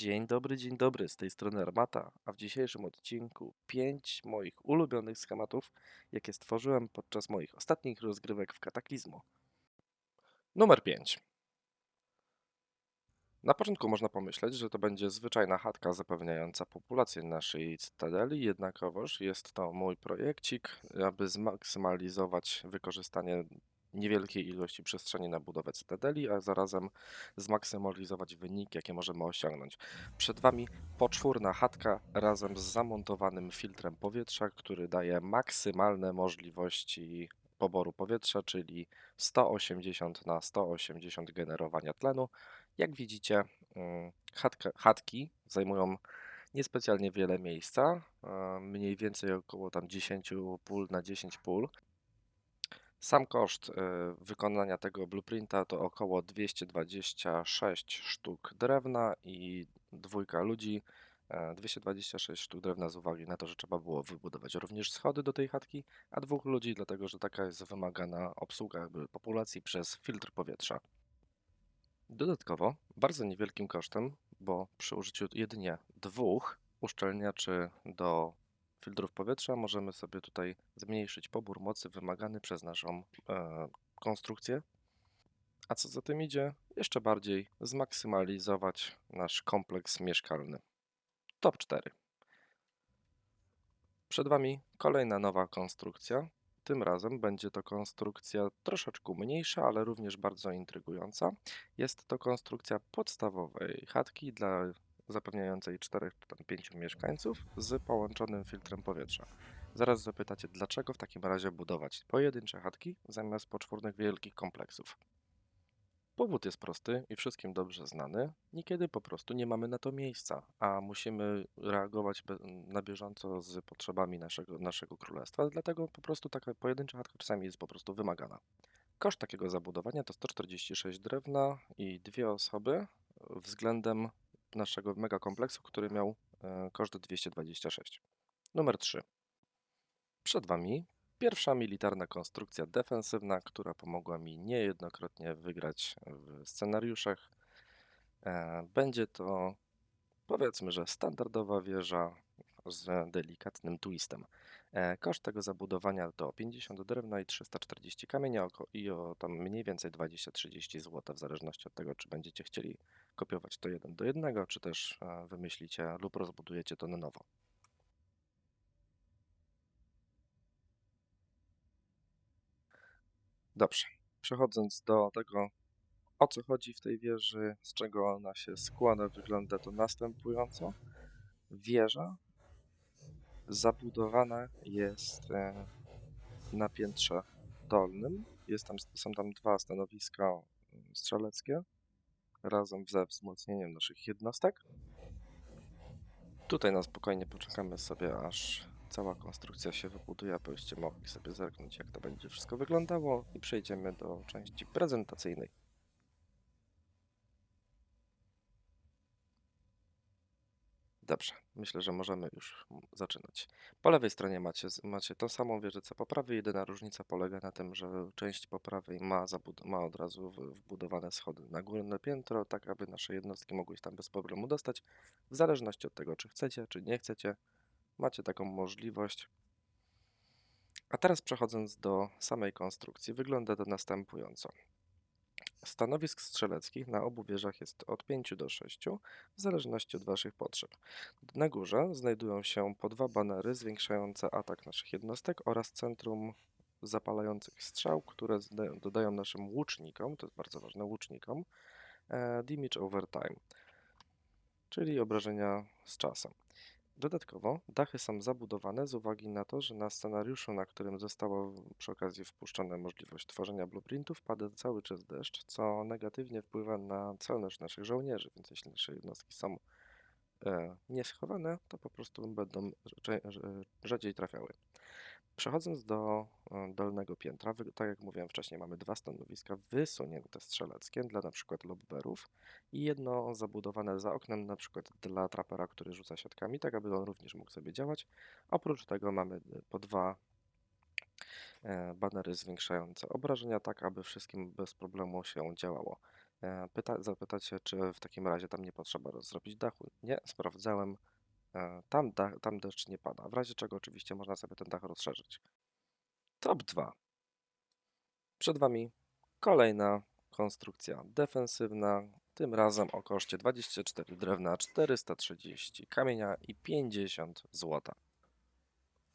Dzień dobry, dzień dobry, z tej strony Armata, a w dzisiejszym odcinku 5 moich ulubionych schematów, jakie stworzyłem podczas moich ostatnich rozgrywek w Kataklizmu. Numer 5. Na początku można pomyśleć, że to będzie zwyczajna chatka zapewniająca populację naszej cytadeli, jednakowoż jest to mój projekcik, aby zmaksymalizować wykorzystanie niewielkiej ilości przestrzeni na budowę cytadeli, a zarazem zmaksymalizować wyniki, jakie możemy osiągnąć. Przed Wami poczwórna chatka razem z zamontowanym filtrem powietrza, który daje maksymalne możliwości poboru powietrza, czyli 180 na 180 generowania tlenu. Jak widzicie, mm, chatka, chatki zajmują niespecjalnie wiele miejsca, mniej więcej około tam 10 pól na 10 pól. Sam koszt e, wykonania tego blueprinta to około 226 sztuk drewna i dwójka ludzi. 226 e, sztuk drewna z uwagi na to, że trzeba było wybudować również schody do tej chatki, a dwóch ludzi, dlatego że taka jest wymagana obsługa populacji przez filtr powietrza. Dodatkowo, bardzo niewielkim kosztem, bo przy użyciu jedynie dwóch uszczelniaczy do filtrów powietrza możemy sobie tutaj zmniejszyć pobór mocy wymagany przez naszą e, konstrukcję. A co za tym idzie, jeszcze bardziej zmaksymalizować nasz kompleks mieszkalny. Top 4. Przed Wami kolejna nowa konstrukcja. Tym razem będzie to konstrukcja troszeczkę mniejsza, ale również bardzo intrygująca. Jest to konstrukcja podstawowej chatki dla zapewniającej 4 czy 5 mieszkańców z połączonym filtrem powietrza. Zaraz zapytacie, dlaczego w takim razie budować pojedyncze chatki zamiast poczwórnych wielkich kompleksów. Powód jest prosty i wszystkim dobrze znany. Niekiedy po prostu nie mamy na to miejsca, a musimy reagować na bieżąco z potrzebami naszego, naszego królestwa, dlatego po prostu taka pojedyncza chatka czasami jest po prostu wymagana. Koszt takiego zabudowania to 146 drewna i dwie osoby względem naszego mega kompleksu, który miał e, koszt 226. Numer 3. Przed Wami pierwsza militarna konstrukcja defensywna, która pomogła mi niejednokrotnie wygrać w scenariuszach. E, będzie to powiedzmy, że standardowa wieża z delikatnym twistem. E, koszt tego zabudowania to 50 drewna i 340 kamienia i o tam mniej więcej 20-30 zł, w zależności od tego, czy będziecie chcieli kopiować to jeden do jednego, czy też e, wymyślicie lub rozbudujecie to na nowo. Dobrze, przechodząc do tego, o co chodzi w tej wieży, z czego ona się składa, wygląda to następująco. Wieża zabudowana jest e, na piętrze dolnym. Jest tam, są tam dwa stanowiska mm, strzeleckie razem ze wzmocnieniem naszych jednostek. Tutaj na spokojnie poczekamy sobie, aż cała konstrukcja się wybuduje, abyście mogli sobie zerknąć, jak to będzie wszystko wyglądało i przejdziemy do części prezentacyjnej. Dobrze, myślę, że możemy już zaczynać. Po lewej stronie macie, macie tą samą wieżę co po prawej. Jedyna różnica polega na tym, że część po prawej ma, ma od razu wbudowane schody na górne piętro, tak aby nasze jednostki mogły się tam bez problemu dostać. W zależności od tego, czy chcecie, czy nie chcecie, macie taką możliwość. A teraz przechodząc do samej konstrukcji, wygląda to następująco. Stanowisk strzeleckich na obu wieżach jest od 5 do 6, w zależności od Waszych potrzeb. Na górze znajdują się po dwa banery zwiększające atak naszych jednostek oraz centrum zapalających strzał, które dodają naszym łucznikom, to jest bardzo ważne, łucznikom, e, damage over time, czyli obrażenia z czasem. Dodatkowo dachy są zabudowane z uwagi na to, że na scenariuszu, na którym została przy okazji wpuszczona możliwość tworzenia blueprintów, pada cały czas deszcz, co negatywnie wpływa na celność naszych żołnierzy, więc jeśli nasze jednostki są e, nieschowane, to po prostu będą rzadziej trafiały. Przechodząc do e, dolnego piętra, tak jak mówiłem wcześniej, mamy dwa stanowiska wysunięte strzeleckie dla na przykład lobberów i jedno zabudowane za oknem na przykład dla trapera, który rzuca siatkami, tak aby on również mógł sobie działać. Oprócz tego mamy e, po dwa e, banery zwiększające obrażenia, tak aby wszystkim bez problemu się działało. Pyta, zapytacie, czy w takim razie tam nie potrzeba zrobić dachu. Nie, sprawdzałem. E, Tam, da, tam deszcz nie pada. W razie czego oczywiście można sobie ten dach rozszerzyć. Top 2. Przed Wami kolejna konstrukcja defensywna, tym razem o koszcie 24 drewna, 430 kamienia i 50 złota.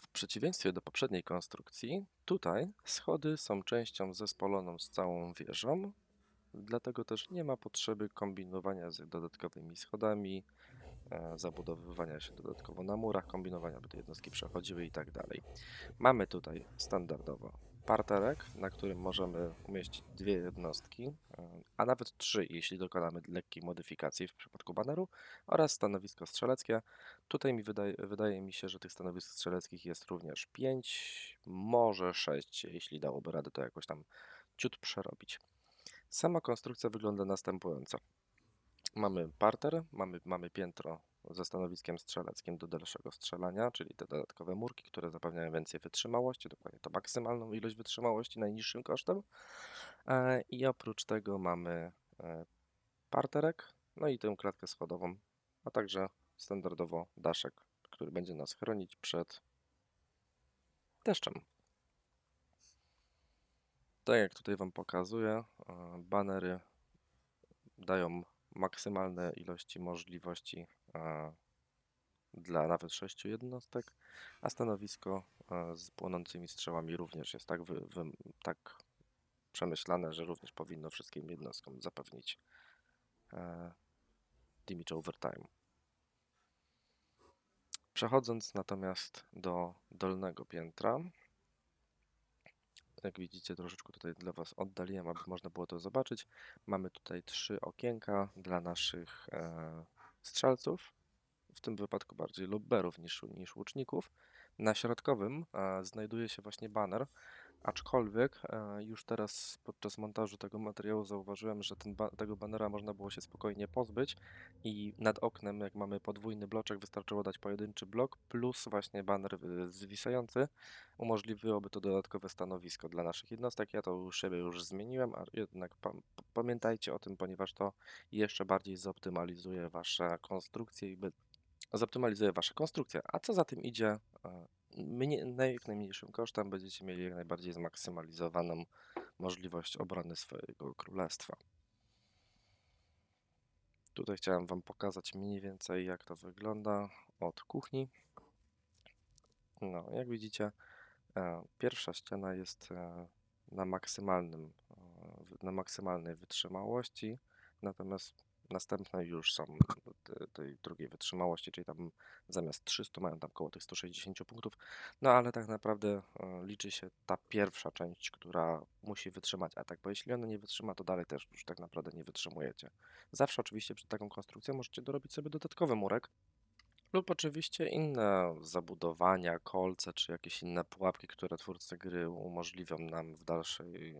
W przeciwieństwie do poprzedniej konstrukcji, tutaj schody są częścią zespoloną z całą wieżą, dlatego też nie ma potrzeby kombinowania z dodatkowymi schodami, zabudowywania się dodatkowo na murach, kombinowania, by te jednostki przechodziły i tak dalej. Mamy tutaj standardowo parterek, na którym możemy umieścić dwie jednostki, e, a nawet trzy, jeśli dokonamy lekkiej modyfikacji w przypadku baneru, oraz stanowisko strzeleckie. Tutaj mi wydaje, wydaje mi się, że tych stanowisk strzeleckich jest również 5, może 6, jeśli dałoby radę to jakoś tam ciut przerobić. Sama konstrukcja wygląda następująco. Mamy parter, mamy, mamy piętro ze stanowiskiem strzeleckim do dalszego strzelania, czyli te dodatkowe murki, które zapewniają więcej wytrzymałości, dokładnie to maksymalną ilość wytrzymałości najniższym kosztem. E, I oprócz tego mamy e, parterek, no i tę klatkę schodową, a także standardowo daszek, który będzie nas chronić przed deszczem. Tak jak tutaj Wam pokazuję, e, banery dają maksymalne ilości możliwości e, dla nawet sześciu jednostek, a stanowisko e, z płonącymi strzałami również jest tak, wy, wy, tak przemyślane, że również powinno wszystkim jednostkom zapewnić e, damage overtime. Przechodząc natomiast do dolnego piętra, jak widzicie, troszeczkę tutaj dla Was oddaliłem, aby można było to zobaczyć. Mamy tutaj trzy okienka dla naszych e, strzelców, w tym wypadku bardziej lubberów niż, niż łuczników. Na środkowym e, znajduje się właśnie baner, aczkolwiek e, już teraz podczas montażu tego materiału zauważyłem, że ten ba tego banera można było się spokojnie pozbyć i nad oknem, jak mamy podwójny bloczek, wystarczyło dać pojedynczy blok plus właśnie baner y, zwisający. Umożliwiłoby to dodatkowe stanowisko dla naszych jednostek. Ja to u siebie już zmieniłem, a jednak pa pamiętajcie o tym, ponieważ to jeszcze bardziej zoptymalizuje Wasze konstrukcje i zoptymalizuje Wasze konstrukcje. A co za tym idzie, e, jak najmniejszym kosztem będziecie mieli jak najbardziej zmaksymalizowaną możliwość obrony swojego królestwa. Tutaj chciałem Wam pokazać mniej więcej jak to wygląda od kuchni. No, jak widzicie, e, pierwsza ściana jest e, na maksymalnym, e, na maksymalnej wytrzymałości, natomiast następne już są tej drugiej wytrzymałości, czyli tam zamiast 300 mają tam około tych 160 punktów. No ale tak naprawdę e, liczy się ta pierwsza część, która musi wytrzymać atak, bo jeśli ona nie wytrzyma, to dalej też już tak naprawdę nie wytrzymujecie. Zawsze oczywiście przed taką konstrukcją możecie dorobić sobie dodatkowy murek, lub oczywiście inne zabudowania, kolce czy jakieś inne pułapki, które twórcy gry umożliwią nam w dalszej,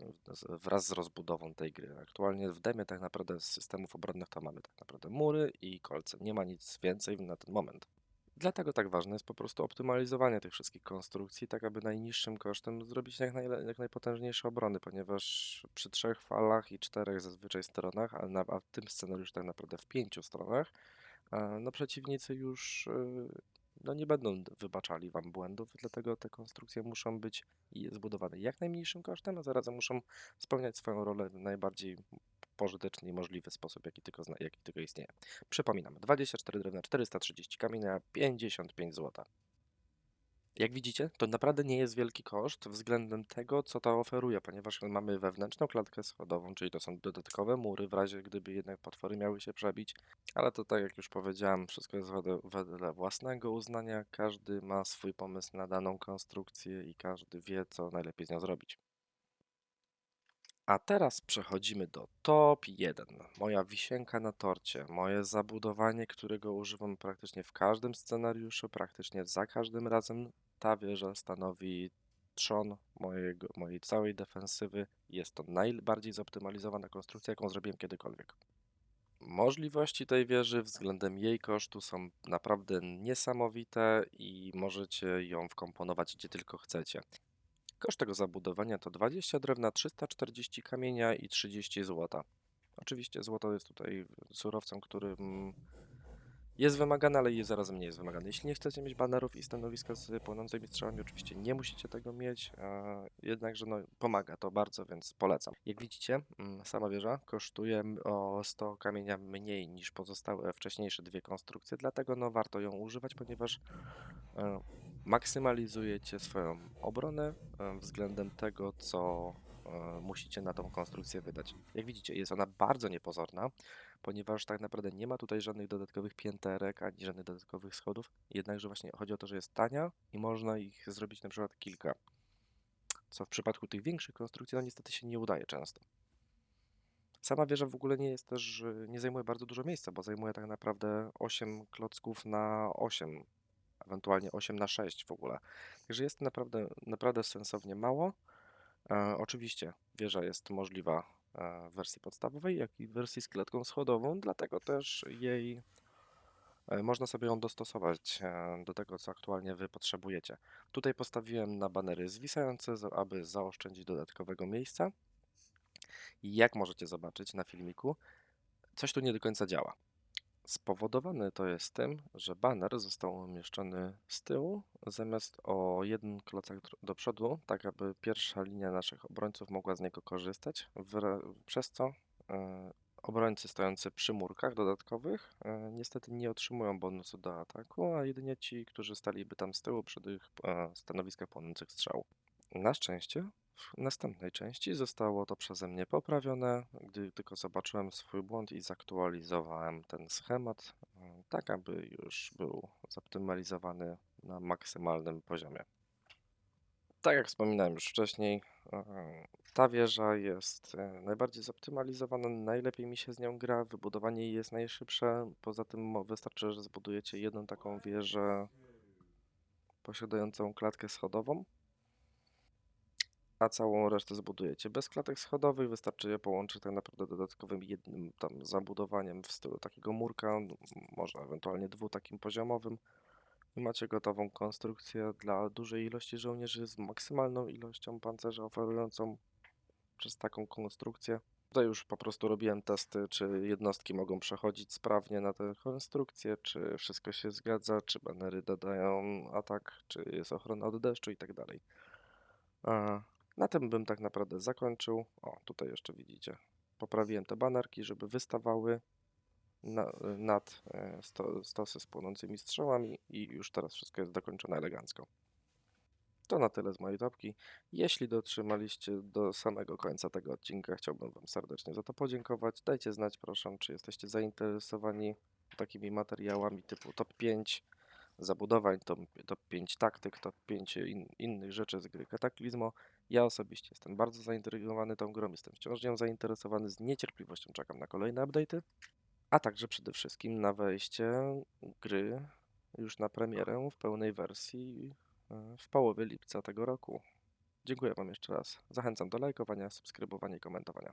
wraz z rozbudową tej gry. Aktualnie w demie tak naprawdę z systemów obronnych to mamy tak naprawdę mury i kolce. Nie ma nic więcej na ten moment. Dlatego tak ważne jest po prostu optymalizowanie tych wszystkich konstrukcji, tak aby najniższym kosztem zrobić jak, najle- jak najpotężniejsze obrony, ponieważ przy trzech falach i czterech zazwyczaj stronach, a, na, a w tym scenariuszu tak naprawdę w pięciu stronach, no przeciwnicy już e, no nie będą wybaczali wam błędów, dlatego te konstrukcje muszą być zbudowane jak najmniejszym kosztem, a zarazem muszą spełniać swoją rolę w najbardziej pożyteczny i możliwy sposób, jaki tylko, jaki tylko istnieje. Przypominam, 24 drewna, 430 kamienia, 55 zł. Jak widzicie, to naprawdę nie jest wielki koszt względem tego, co to oferuje, ponieważ mamy wewnętrzną klatkę schodową, czyli to są dodatkowe mury, w razie gdyby jednak potwory miały się przebić. Ale to tak jak już powiedziałem, wszystko jest wedle własnego uznania. Każdy ma swój pomysł na daną konstrukcję i każdy wie, co najlepiej z nią zrobić. A teraz przechodzimy do top 1. Moja wisienka na torcie, moje zabudowanie, którego używam praktycznie w każdym scenariuszu, praktycznie za każdym razem. Ta wieża stanowi trzon mojego, mojej całej defensywy. Jest to najbardziej zoptymalizowana konstrukcja, jaką zrobiłem kiedykolwiek. Możliwości tej wieży względem jej kosztu są naprawdę niesamowite i możecie ją wkomponować gdzie tylko chcecie. Koszt tego zabudowania to 20 drewna, 340 kamienia i 30 złota. Oczywiście złoto jest tutaj surowcem, którym jest wymagany, ale i zarazem nie jest wymagany. Jeśli nie chcecie mieć banerów i stanowiska z płonącymi strzałami, oczywiście nie musicie tego mieć, jednakże no, pomaga to bardzo, więc polecam. Jak widzicie, mm, sama wieża kosztuje o 100 kamienia mniej niż pozostałe wcześniejsze dwie konstrukcje, dlatego no, warto ją używać, ponieważ e, maksymalizujecie swoją obronę e, względem tego, co e, musicie na tą konstrukcję wydać. Jak widzicie, jest ona bardzo niepozorna, ponieważ tak naprawdę nie ma tutaj żadnych dodatkowych pięterek ani żadnych dodatkowych schodów. Jednakże właśnie chodzi o to, że jest tania i można ich zrobić na przykład kilka. Co w przypadku tych większych konstrukcji, no niestety się nie udaje często. Sama wieża w ogóle nie jest też, nie zajmuje bardzo dużo miejsca, bo zajmuje tak naprawdę 8 klocków na 8, ewentualnie 8 na 6 w ogóle. Także jest naprawdę, naprawdę sensownie mało. E, oczywiście wieża jest możliwa e, w wersji podstawowej, jak i w wersji z klatką schodową, dlatego też jej e, można sobie ją dostosować e, do tego, co aktualnie Wy potrzebujecie. Tutaj postawiłem na banery zwisające, aby zaoszczędzić dodatkowego miejsca. Jak możecie zobaczyć na filmiku, coś tu nie do końca działa. Spowodowane to jest tym, że baner został umieszczony z tyłu zamiast o jeden klocek do przodu, tak aby pierwsza linia naszych obrońców mogła z niego korzystać, przez co e, obrońcy stojący przy murkach dodatkowych e, niestety nie otrzymują bonusu do ataku, a jedynie ci, którzy staliby tam z tyłu przy tych e, stanowiskach płonących strzał. Na szczęście w następnej części zostało to przeze mnie poprawione, gdy tylko zobaczyłem swój błąd i zaktualizowałem ten schemat, e, tak aby już był zoptymalizowany na maksymalnym poziomie. Tak jak wspominałem już wcześniej, e, ta wieża jest e, najbardziej zoptymalizowana, najlepiej mi się z nią gra, wybudowanie jej jest najszybsze. Poza tym wystarczy, że zbudujecie jedną taką wieżę posiadającą klatkę schodową, a całą resztę zbudujecie bez klatek schodowych. Wystarczy je połączyć tak naprawdę dodatkowym jednym tam zabudowaniem w stylu takiego murka, może ewentualnie dwu takim poziomowym. I macie gotową konstrukcję dla dużej ilości żołnierzy z maksymalną ilością pancerza oferującą przez taką konstrukcję. Tutaj już po prostu robiłem testy, czy jednostki mogą przechodzić sprawnie na tę konstrukcję, czy wszystko się zgadza, czy banery dodają atak, czy jest ochrona od deszczu i tak dalej. Na tym bym tak naprawdę zakończył. O, tutaj jeszcze widzicie. Poprawiłem te banerki, żeby wystawały na, nad e, sto, stosy z płonącymi strzałami i już teraz wszystko jest dokończone elegancko. To na tyle z mojej topki. Jeśli dotrzymaliście do samego końca tego odcinka, chciałbym Wam serdecznie za to podziękować. Dajcie znać, proszę, czy jesteście zainteresowani takimi materiałami typu top 5 zabudowań, top, top 5 taktyk, top 5 in, innych rzeczy z gry Kataklizmo. Ja osobiście jestem bardzo zaintrygowany tą grą, jestem wciąż nią zainteresowany, z niecierpliwością czekam na kolejne update'y, a także przede wszystkim na wejście gry już na premierę w pełnej wersji e, w połowie lipca tego roku. Dziękuję Wam jeszcze raz. Zachęcam do lajkowania, subskrybowania i komentowania.